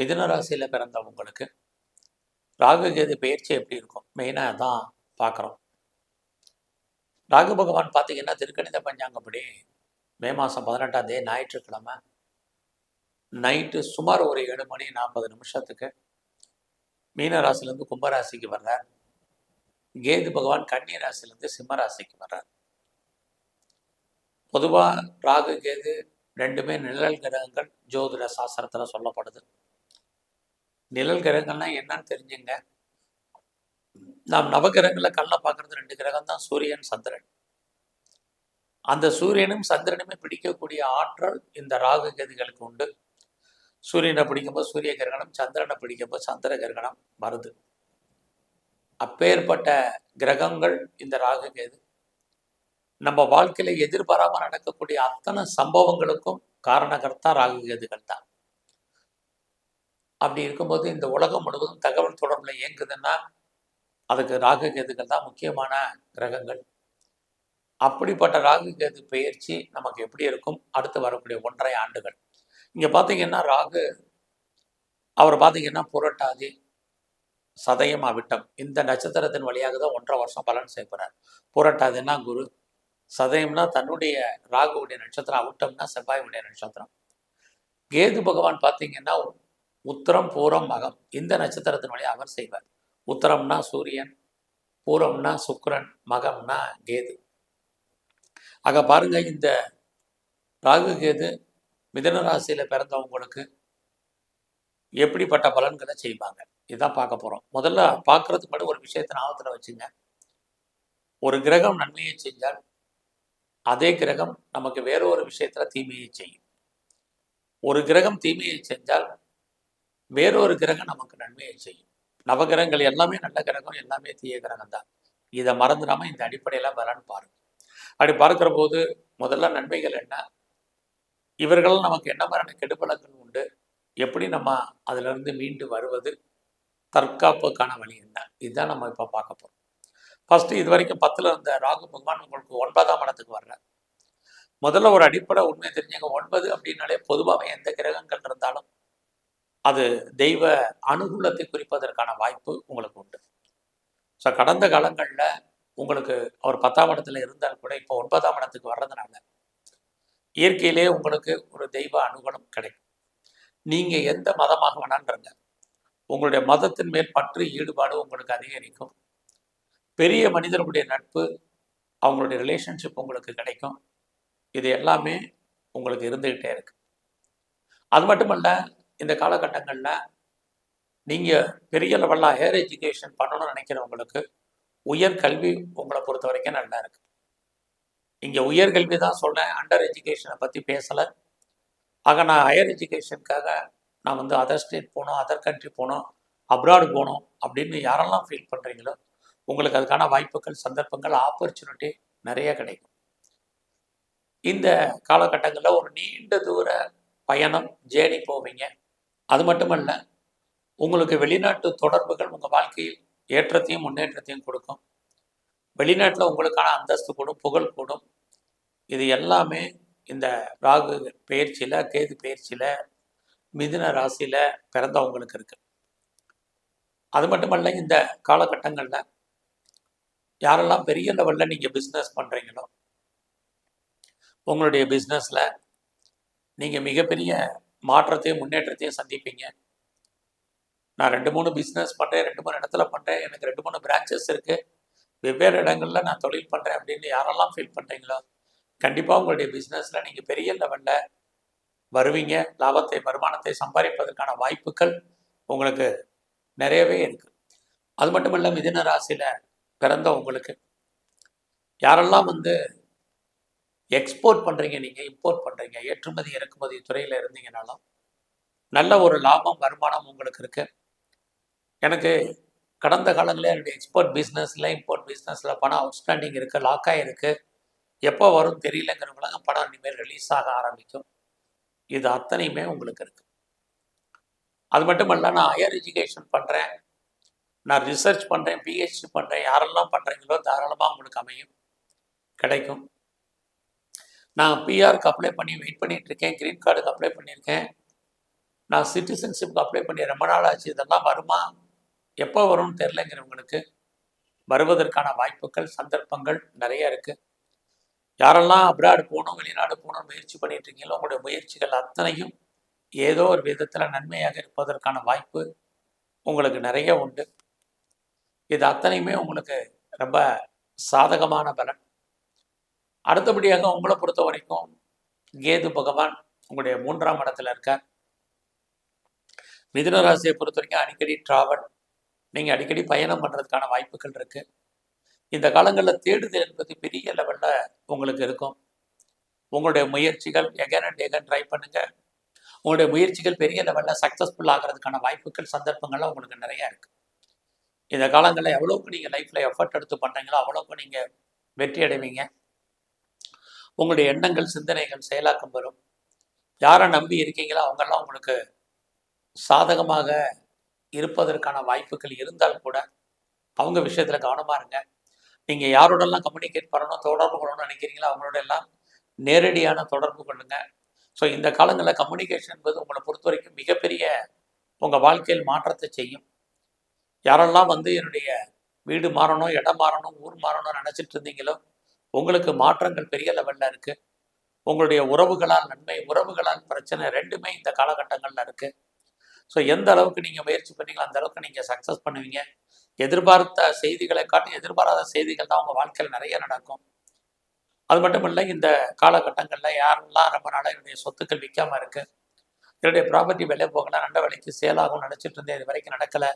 மிதுன ராசியில் பிறந்தவங்களுக்கு ராகு கேது பயிற்சி எப்படி இருக்கும்? மெயினாக தான் பார்க்குறோம் ராகு பகவான் பார்த்தீங்கன்னா திருக்கணித பஞ்சாங்கப்படி மே மாதம் பதினெட்டாம் தேதி ஞாயிற்றுக்கிழமை. நைட்டு சுமார் ஒரு ஏழு மணி நாற்பது நிமிஷத்துக்கு மீன ராசிலேருந்து கும்பராசிக்கு வர்றார். கேது பகவான் கன்னி ராசிலேருந்து சிம்ம ராசிக்கு வர்றார். பொதுவாக ராகு கேது ரெண்டுமே நிழல் கிரகங்கள் ஜோதிட சாஸ்திரத்தில் சொல்லப்படுது. நிழல் கிரகங்கள்லாம் என்னன்னு தெரிஞ்சுங்க. நாம் நவகிரகங்களில் கல்ல பார்க்கறது ரெண்டு கிரகம் தான் சூரியன் சந்திரன். அந்த சூரியனும் சந்திரனுமே பிடிக்கக்கூடிய ஆற்றல் இந்த ராகு கதிகளுக்கு உண்டு. சூரியனை பிடிக்கும்போது சூரிய கிரகணம் சந்திரனை பிடிக்கும்போது சந்திர கிரகணம் வருது. அப்பேற்பட்ட கிரகங்கள் இந்த ராகு கேது. நம்ம வாழ்க்கையில எதிர்பாராமல் நடக்கக்கூடிய அத்தனை சம்பவங்களுக்கும் காரணகர்த்தா ராகு கேதுகள் தான். அப்படி இருக்கும்போது இந்த உலகம் முழுவதும் தகவல் தொடர்பில் இயங்குதுன்னா அதுக்கு ராகு கேதுகள் தான் முக்கியமான கிரகங்கள். அப்படிப்பட்ட ராகு கேது பயிற்சி நமக்கு எப்படி இருக்கும்? அடுத்து வரக்கூடிய ஒன்றரை ஆண்டுகள். இங்கே பார்த்தீங்கன்னா ராகு அவர் பார்த்தீங்கன்னா புரட்டாதி சதயம் அவிட்டம் இந்த நட்சத்திரத்தின் வழியாக தான் ஒன்றரை வருஷம் பலன் செய்யப்படுறார் புரட்டாதின்னா குரு. சதயம்னா தன்னுடைய ராகுவுடைய நட்சத்திரம் அவிட்டம்னா செவ்வாயுடைய நட்சத்திரம். கேது பகவான் பார்த்தீங்கன்னா உத்தரம் பூரம் மகம். இந்த நட்சத்திரத்தின் அவர் செய்வார். உத்தரம்னா சூரியன் பூரம்னா சுக்கரன் மகம்னா கேது. ஆக பாருங்க இந்த ராகு கேது மிதன ராசியில் பிறந்தவங்களுக்கு எப்படிப்பட்ட பலன்களை செய்வாங்க? இதான் பார்க்க போகிறோம் முதல்ல பார்க்கறதுக்கு மட்டும் ஒரு விஷயத்தை ஞாபகத்தில் வச்சுங்க. ஒரு கிரகம் நன்மையை செஞ்சால் அதே கிரகம் நமக்கு வேற ஒரு விஷயத்தில் தீமையை செய்யும். ஒரு கிரகம் தீமையை செஞ்சால் வேறொரு கிரகம் நமக்கு நன்மையை செய்யும். நவகிரகங்கள் எல்லாமே நல்ல கிரகம் எல்லாமே தீய கிரகம் தான். இதை மறந்துடாம இந்த அடிப்படையில பலன் பாருங்க. அப்படி பார்க்கிற போது முதல்ல நன்மைகள் என்ன? இவர்கள் நமக்கு என்ன மாதிரியான கெடுபலங்கள் உண்டு? எப்படி நம்ம அதிலிருந்து மீண்டு வருவது? தற்காப்புக்கான வழி என்ன? இதுதான் நம்ம இப்போ பார்க்க போறோம். ஃபஸ்ட்டு இது வரைக்கும் பத்துல இருந்த ராகு பகவான் உங்களுக்கு ஒன்பதாம் இடத்துக்கு வர்றார். முதல்ல ஒரு அடிப்படை உண்மை தெரிஞ்சுங்க. ஒன்பது அப்படின்னாலே பொதுவாக எந்த கிரகங்கள் இருந்தாலும் அது தெய்வ அனுகூலத்தை குறிப்பதற்கான வாய்ப்பு உங்களுக்கு உண்டு. ஸோ கடந்த காலங்களில் உங்களுக்கு அவர் பத்தாம் இடத்துல இருந்தால் கூட இப்போ ஒன்பதாம் இடத்துக்கு வர்றதுனால இயற்கையிலே உங்களுக்கு ஒரு தெய்வ அனுகூலம் கிடைக்கும். நீங்கள் எந்த மதமாக வேணான்றங்க உங்களுடைய மதத்தின் மேல் பற்று ஈடுபாடு உங்களுக்கு அதிகரிக்கும். பெரிய மனிதர்களுடைய நட்பு அவங்களுடைய ரிலேஷன்ஷிப் உங்களுக்கு கிடைக்கும். இது எல்லாமே உங்களுக்கு இருந்துக்கிட்டே இருக்கு. அது மட்டுமல்ல இந்த காலகட்டங்களில் நீங்கள் பெரிய லெவலில் ஹையர் எஜுகேஷன் பண்ணணும்னு நினைக்கிறவங்களுக்கு உயர்கல்வி உங்களை பொறுத்த வரைக்கும் நல்லா இருக்கு. இங்கே உயர்கல்வி தான் சொல்கிறேன் அண்டர் எஜுகேஷனை பற்றி பேசலை. ஆக நான் ஹையர் எஜுகேஷனுக்காக நான் வந்து அதர் ஸ்டேட் போகணும் அதர் கண்ட்ரி போகணும் அப்ராடு போகணும் அப்படின்னு யாரெல்லாம் ஃபீல் பண்ணுறீங்களோ உங்களுக்கு அதுக்கான வாய்ப்புகள் சந்தர்ப்பங்கள் ஆப்பர்ச்சுனிட்டி நிறைய கிடைக்கும். இந்த காலகட்டங்களில் ஒரு நீண்ட தூர பயணம் ஜேர்னி போவீங்க. அது மட்டுமல்ல உங்களுக்கு வெளிநாட்டு தொடர்புகள் உங்கள் வாழ்க்கையில் ஏற்றத்தையும் முன்னேற்றத்தையும் கொடுக்கும். வெளிநாட்டில் உங்களுக்கான அந்தஸ்து கூடும் புகழ் கூடும். இது எல்லாமே இந்த ராகு பயிற்சியில் கேது பயிற்சியில் மிதுன ராசியில் பிறந்தவங்களுக்கு இருக்குது அது மட்டுமல்ல இந்த காலகட்டங்களில் யாரெல்லாம் பெரிய லெவலில் நீங்கள் பிஸ்னஸ் பண்ணுறீங்களோ உங்களுடைய பிஸ்னஸில் நீங்கள் மிகப்பெரிய மாற்றத்தையும் முன்னேற்றத்தையும் சந்திப்பீங்க. நான் ரெண்டு மூணு பிஸ்னஸ் பண்ணுறேன் ரெண்டு மூணு இடத்துல பண்ணுறேன் எனக்கு ரெண்டு மூணு பிரான்ச்சஸ் இருக்குது வெவ்வேறு இடங்களில் நான் தொழில் பண்ணுறேன் அப்படின்னு யாரெல்லாம் ஃபீல் பண்ணுறீங்களோ கண்டிப்பாக உங்களுடைய பிஸ்னஸில் நீங்கள் பெரிய லெவலில் வருவீங்க. லாபத்தை வருமானத்தை சம்பாதிப்பதற்கான வாய்ப்புகள் உங்களுக்கு நிறையவே இருக்குது அது மட்டும் இல்லை மிதின ராசியில் பிறந்த உங்களுக்கு யாரெல்லாம் வந்து எக்ஸ்போர்ட் பண்ணுறீங்க நீங்கள் இம்போர்ட் பண்ணுறீங்க ஏற்றுமதி இறக்குமதி துறையில் இருந்தீங்கனாலும் நல்ல ஒரு லாபம் வருமானம் உங்களுக்கு இருக்கு. எனக்கு கடந்த காலங்களில் என்னுடைய எக்ஸ்போர்ட் பிஸ்னஸில் இம்போர்ட் பிஸ்னஸில் பணம் அவுட்ஸ்டாண்டிங் இருக்குது லாக்காக இருக்குது எப்போ வரும் தெரியலங்கிறவங்களாம் பணம் இனிமேல் ரிலீஸ் ஆக ஆரம்பிக்கும். இது அத்தனையுமே உங்களுக்கு இருக்குது அது மட்டும் இல்லை நான் ஹையர் எஜுகேஷன் பண்ணுறேன் நான் ரிசர்ச் பண்ணுறேன் பிஹெச்டி பண்ணுறேன் யாரெல்லாம் பண்ணுறீங்களோ தாராளமாக உங்களுக்கு அமையும். கிடைக்கும். நான் பிஆருக்கு அப்ளை பண்ணி வெயிட் பண்ணிட்டு இருக்கேன் கிரீன் கார்டுக்கு அப்ளை பண்ணியிருக்கேன். நான் சிட்டிசன்ஷிப்க்கு அப்ளை பண்ணி ரொம்ப நாள் ஆச்சு. இதெல்லாம் வருமா? எப்போ வரும்னு தெரிலங்கிறவங்களுக்கு வருவதற்கான வாய்ப்புகள் சந்தர்ப்பங்கள் நிறைய இருக்கு. யாரெல்லாம் அப்ராடு போகணும் வெளிநாடு போகணும் முயற்சி பண்ணிட்டு இருக்கீங்களோ உங்களுடைய முயற்சிகள் அத்தனையும் ஏதோ ஒரு விதத்தில் நன்மையாக இருப்பதற்கான வாய்ப்பு உங்களுக்கு நிறைய உண்டு. இது அத்தனையுமே உங்களுக்கு ரொம்ப சாதகமான பலன். அடுத்தபடியாக உங்களை பொறுத்த வரைக்கும் கேது பகவான் உங்களுடைய மூன்றாம் இடத்துல இருக்கார். மிதுன ராசியை பொறுத்த வரைக்கும் அடிக்கடி டிராவல் நீங்கள் அடிக்கடி பயணம் பண்ணுறதுக்கான வாய்ப்புகள் இருக்குது இந்த காலங்களில் தேடுதல் என்பது பெரிய லெவலில் உங்களுக்கு இருக்கும். உங்களுடைய முயற்சிகள் எகன் அண்ட் எகன் ட்ரை பண்ணுங்கள் உங்களுடைய முயற்சிகள் பெரிய லெவலில் சக்ஸஸ்ஃபுல் ஆகிறதுக்கான வாய்ப்புகள் சந்தர்ப்பங்கள்லாம் உங்களுக்கு நிறையா இருக்குது இந்த காலங்களில் எவ்வளோக்கு நீங்கள் லைஃப்பில் எஃபர்ட் எடுத்து பண்ணுறீங்களோ அவ்வளோக்கு நீங்கள் வெற்றி அடைவீங்க. உங்களுடைய எண்ணங்கள் சிந்தனைகள் செயலாக்கம் வரும். யாரை நம்பி இருக்கீங்களோ அவங்கெல்லாம் உங்களுக்கு சாதகமாக இருப்பதற்கான வாய்ப்புகள் இருந்தால் கூட அவங்க விஷயத்தில் கவனமாக இருங்க. நீங்கள் யாரோடெல்லாம் கம்யூனிகேட் பண்ணணும் தொடர்பு கொள்ளணும்னு நினைக்கிறீங்களோ அவங்களோட எல்லாம் நேரடியான தொடர்பு கொள்ளுங்க. ஸோ இந்த காலங்களில் கம்யூனிகேஷன் என்பது உங்களை பொறுத்த வரைக்கும் மிகப்பெரிய உங்கள் வாழ்க்கையில் மாற்றத்தை செய்யும். யாரெல்லாம் வந்து என்னுடைய வீடு மாறணும் இடம் மாறணும் ஊர் மாறணும் நினச்சிட்டு இருந்தீங்களோ உங்களுக்கு மாற்றங்கள் பெரிய லெவலில் இருக்குது உங்களுடைய உறவுகளால் நன்மை உறவுகளால் பிரச்சனை ரெண்டுமே இந்த காலகட்டங்களில் இருக்குது ஸோ எந்த அளவுக்கு நீங்கள் முயற்சி பண்ணீங்களோ அந்த அளவுக்கு நீங்கள் சக்ஸஸ் பண்ணுவீங்க. எதிர்பார்த்த செய்திகளை காட்டி எதிர்பாராத செய்திகள் தான் உங்கள் வாழ்க்கையில் நிறைய நடக்கும். அது மட்டும் இல்லை இந்த காலகட்டங்களில் யாரெல்லாம் ரொம்ப நாளாக என்னுடைய சொத்துக்கள் விற்காமல் இருக்கு. என்னுடைய ப்ராப்பர்ட்டி விலை போகல நல்ல விலைக்கு சேலாகும் நினச்சிட்டு இருந்தேன் இது வரைக்கும் நடக்கலை.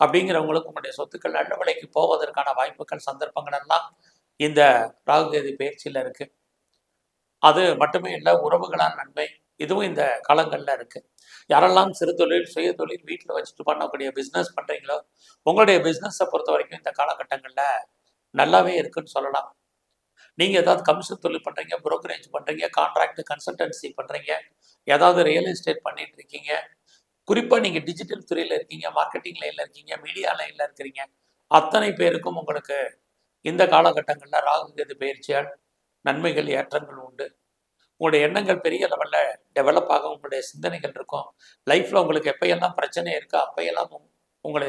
அப்படிங்கிறவங்களுக்கு உங்களுடைய சொத்துக்கள் நல்ல விலைக்கு போவதற்கான வாய்ப்புகள் சந்தர்ப்பங்கள் எல்லாம் இந்த ராகுகேது பயிற்சியில் இருக்கு. அது மட்டுமே இல்லை உறவுகளான நன்மை இதுவும் இந்த காலங்களில் இருக்கு. யாரெல்லாம் சிறு தொழில் சுய தொழில் வீட்டில் வச்சுட்டு பண்ணக்கூடிய பிஸ்னஸ் பண்ணுறீங்களோ உங்களுடைய பிஸ்னஸை பொறுத்த வரைக்கும் இந்த காலகட்டங்களில் நல்லாவே இருக்குன்னு சொல்லலாம். நீங்கள் ஏதாவது கமிஷன் தொழில் பண்ணுறீங்க புரோக்கரேஜ் பண்ணுறீங்க கான்ட்ராக்ட் கன்சல்டன்சி பண்ணுறீங்க ஏதாவது ரியல் எஸ்டேட் பண்ணிட்டு இருக்கீங்க குறிப்பாக நீங்கள் டிஜிட்டல் துறையில் இருக்கீங்க மார்க்கெட்டிங் லைனில் இருக்கீங்க மீடியா லைனில் இருக்கிறீங்க அத்தனை பேருக்கும் உங்களுக்கு இந்த காலகட்டங்களில் ராகு கேது பயிற்சியால் நன்மைகள் ஏற்றங்கள் உண்டு. உங்களுடைய எண்ணங்கள் பெரிய லெவலில் டெவலப் ஆக உங்களுடைய சிந்தனைகள் இருக்கும். லைஃப்பில் உங்களுக்கு எப்பையெல்லாம் பிரச்சனை இருக்கோ அப்பையெல்லாம் உங்- உங்களை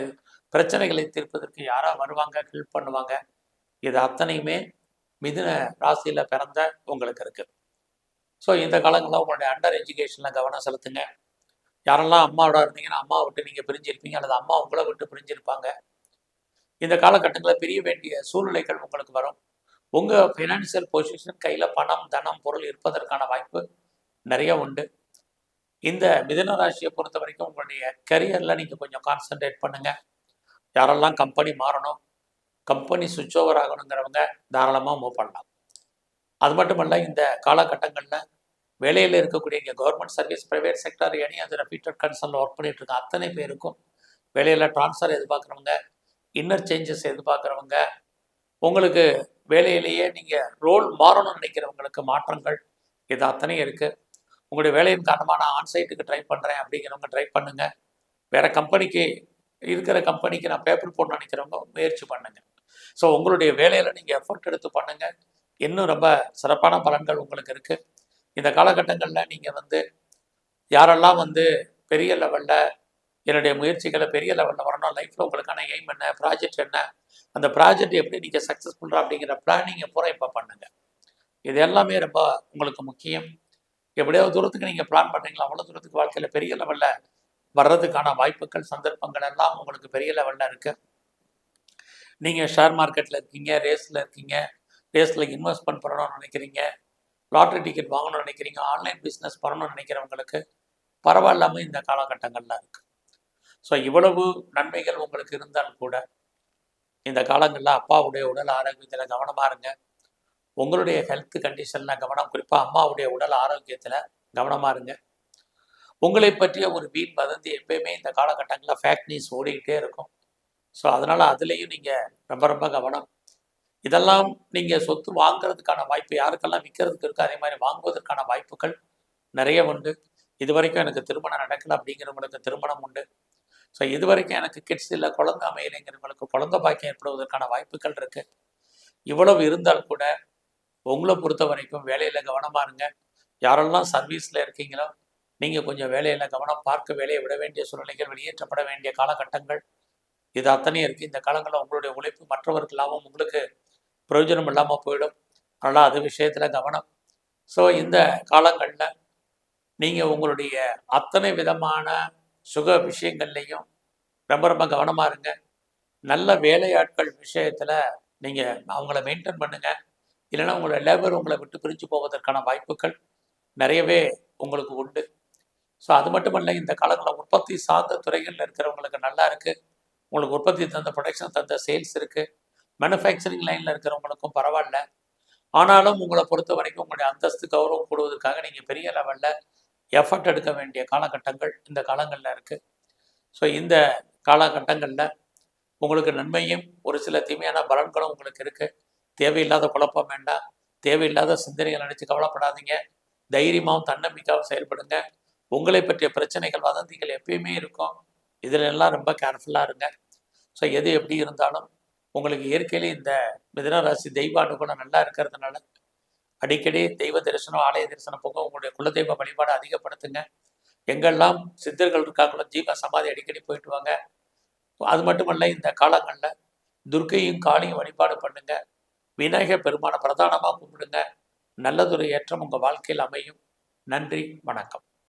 பிரச்சனைகளை தீர்ப்பதற்கு யாராக வருவாங்க ஹெல்ப் பண்ணுவாங்க இது அத்தனையுமே மிதுன ராசியில் பிறந்த உங்களுக்கு இருக்குது ஸோ இந்த காலங்களில் உங்களுடைய அண்டர் எஜுகேஷனில் கவனம் செலுத்துங்க. யாரெல்லாம் அம்மாவோட இருந்தீங்கன்னா அம்மாவை விட்டு நீங்கள் பிரிஞ்சிருப்பீங்க அல்லது அம்மா உங்களை விட்டு பிரிஞ்சிருப்பாங்க. இந்த காலகட்டங்களில் பிரிய வேண்டிய சூழ்நிலைகள் உங்களுக்கு வரும். உங்கள் ஃபினான்சியல் பொசிஷன் கையில் பணம் தனம் பொருள் இருப்பதற்கான வாய்ப்பு நிறைய உண்டு. இந்த மிதன ராசியை பொறுத்த வரைக்கும் உங்களுடைய கரியரில் நீங்கள் கொஞ்சம் கான்சென்ட்ரேட் பண்ணுங்கள் யாரெல்லாம் கம்பெனி மாறணும் கம்பெனி சுவிட்ச் ஓவர் ஆகணுங்கிறவங்க தாராளமாக மூவ் பண்ணலாம். அது மட்டுமல்ல இந்த காலகட்டங்களில் வேலையில் இருக்கக்கூடிய இங்கே government service private sector any அது ரெப்பீட்டட் கன்சர்னில் ஒர்க் பண்ணிகிட்டு இருக்க அத்தனை பேருக்கும் வேலையில் ட்ரான்ஸ்ஃபர் எதிர்பார்க்குறவங்க இன்னர் சேஞ்சஸ் எதிர்பார்க்குறவங்க உங்களுக்கு வேலையிலேயே நீங்கள் ரோல் மாறணும்னு நினைக்கிறவங்களுக்கு மாற்றங்கள் இது அத்தனையும் இருக்குது உங்களுடைய வேலையின் காரணமாக நான் ஆன்சைட்டுக்கு ட்ரை பண்ணுறேன் அப்படிங்கிறவங்க ட்ரை பண்ணுங்கள் வேறு கம்பெனிக்கு இருக்கிற கம்பெனிக்கு நான் பேப்பர் போடணும்னு நினைக்கிறவங்க முயற்சி பண்ணுங்கள் ஸோ உங்களுடைய வேலையில் நீங்கள் எஃபர்ட் எடுத்து பண்ணுங்கள் இன்னும் ரொம்ப சிறப்பான பலன்கள் உங்களுக்கு இருக்குது இந்த காலகட்டங்களில் நீங்கள் வந்து யாரெல்லாம் வந்து பெரிய லெவலில் என்னுடைய முயற்சிகளை பெரிய லெவலில் வரணும். லைஃப்பில் உங்களுக்கான எய்ம் என்ன? ப்ராஜெக்ட் என்ன? அந்த ப்ராஜெக்ட் எப்படி நீங்கள் சக்ஸஸ் பண்ணுறோம் அப்படிங்கிற பிளானிங்கை பூரா இப்போ பண்ணுங்கள் இது எல்லாமே ரொம்ப உங்களுக்கு முக்கியம். எவ்வளோ தூரத்துக்கு நீங்கள் பிளான் பண்ணுறீங்களா அவ்வளோ தூரத்துக்கு வாழ்க்கையில் பெரிய லெவலில் வர்றதுக்கான வாய்ப்புகள் சந்தர்ப்பங்கள் எல்லாம் உங்களுக்கு பெரிய லெவலில் இருக்குது நீங்கள் ஷேர் மார்க்கெட்டில் இருக்கீங்க ரேஸில் இருக்கீங்க ரேஸில் இன்வெஸ்ட்மெண்ட் பண்ணணும்னு நினைக்கிறீங்க லாட்ரி டிக்கெட் வாங்கணும்னு நினைக்கிறீங்க ஆன்லைன் பிஸ்னஸ் பண்ணணும்னு நினைக்கிறவங்களுக்கு பரவாயில்லாமல் இந்த காலகட்டங்கள்லாம் இருக்குது ஸோ இவ்வளவு நன்மைகள் உங்களுக்கு இருந்தால் கூட இந்த காலங்களில் அப்பாவுடைய உடல் ஆரோக்கியத்தில் கவனமாக இருங்க. உங்களுடைய ஹெல்த் கண்டிஷனில் கவனம் குறிப்பாக அம்மாவுடைய உடல் ஆரோக்கியத்தில் கவனமாக இருங்க. உங்களை பற்றிய ஒரு வீண் வதந்தி எப்பயுமே இந்த காலகட்டங்களில் ஃபேக் நியூஸ் ஓடிக்கிட்டே இருக்கும். ஸோ அதனால் அதுலேயும் நீங்கள் ரொம்ப ரொம்ப கவனம். இதெல்லாம் நீங்கள் சொத்து வாங்குறதுக்கான வாய்ப்பு யாருக்கெல்லாம் விற்கிறதுக்கு இருக்கோ அதே மாதிரி வாங்குவதற்கான வாய்ப்புகள் நிறைய உண்டு. இது வரைக்கும் எனக்கு திருமணம் நடக்கலை அப்படிங்கிறவங்களுக்கு திருமணம் உண்டு. ஸோ இது வரைக்கும் எனக்கு கிட்ஸ் இல்லை குழந்தை அமையலைங்கிறவங்களுக்கு குழந்தை பாக்கியம் ஏற்படுவதற்கான வாய்ப்புகள் இருக்கு. இவ்வளவு இருந்தால் கூட உங்களை பொறுத்த வரைக்கும் வேலையில் கவனமாக இருங்க. யாரெல்லாம் சர்வீஸில் இருக்கீங்களோ நீங்கள் கொஞ்சம் வேலையில் கவனம் பார்க்க வேலையை விட வேண்டிய சூழ்நிலைகள் வெளியேற்றப்பட வேண்டிய காலகட்டங்கள் இது அத்தனையும் இருக்குது இந்த காலங்களில் உங்களுடைய உழைப்பு மற்றவருக்கு இல்லாமல் உங்களுக்கு பிரயோஜனம் இல்லாமல் போயிடும். அதனால் அது விஷயத்தில் கவனம். ஸோ இந்த காலங்களில் நீங்கள் உங்களுடைய அத்தனை விதமான சுக விஷயங்கள்லையும் ரொம்ப ரொம்ப கவனமாக இருங்க. நல்ல வேலையாட்கள் விஷயத்தில் நீங்கள் அவங்கள மெயின்டைன் பண்ணுங்கள் இல்லைன்னா உங்களோட லேபர் உங்களை விட்டு பிரிஞ்சு போவதற்கான வாய்ப்புகள் நிறையவே உங்களுக்கு உண்டு. ஸோ அது மட்டுமல்ல இந்த காலங்களில் உற்பத்தி சார்ந்த துறைகளில் இருக்கிறவங்களுக்கு நல்லா இருக்குது உங்களுக்கு உற்பத்தி தந்த ப்ரொடக்ஷன் தந்த சேல்ஸ் இருக்குது மேனுஃபேக்சரிங் லைனில் இருக்கிறவங்களுக்கும் பரவாயில்ல. ஆனாலும் உங்களை பொறுத்த வரைக்கும் உங்களுடைய அந்தஸ்து கௌரவம் கூடுவதற்காக நீங்கள் பெரிய லெவலில் எஃபர்ட் எடுக்க வேண்டிய காலகட்டங்கள் இந்த காலங்களில் இருக்குது ஸோ இந்த காலகட்டங்களில் உங்களுக்கு நன்மையும் ஒரு சில தீமையான பலன்களும் உங்களுக்கு இருக்குது தேவையில்லாத குழப்பம் வேண்டாம். தேவையில்லாத சிந்தனைகள் நினச்சி கவலைப்படாதீங்க. தைரியமாகவும் தன்னம்பிக்கையாகவும் செயல்படுங்க. உங்களை பற்றிய பிரச்சனைகள் வதந்திகள் எப்பயுமே இருக்கும். இதில் எல்லாம் ரொம்ப கேர்ஃபுல்லாக இருங்க. ஸோ எது எப்படி இருந்தாலும் உங்களுக்கு இயற்கையிலே இந்த மிதனராசி தெய்வ அனுகுணம் நல்லா இருக்கிறதுனால அடிக்கடி தெய்வ தரிசனம் ஆலய தரிசனம் போக உங்களுடைய குலதெய்வ வழிபாடு அதிகப்படுத்துங்க. எங்கெல்லாம் சித்தர்கள் இருக்காங்களோ ஜீவ சமாதி அடிக்கடி போயிட்டு வாங்க. அது மட்டுமல்ல இந்த காலங்களில் துர்க்கையும் காளியும் வழிபாடு பண்ணுங்க. விநாயகர் பெருமானை பிரதானமாக கும்பிடுங்க. நல்லதொரு ஏற்றம் உங்கள் வாழ்க்கையில் அமையும். நன்றி வணக்கம்.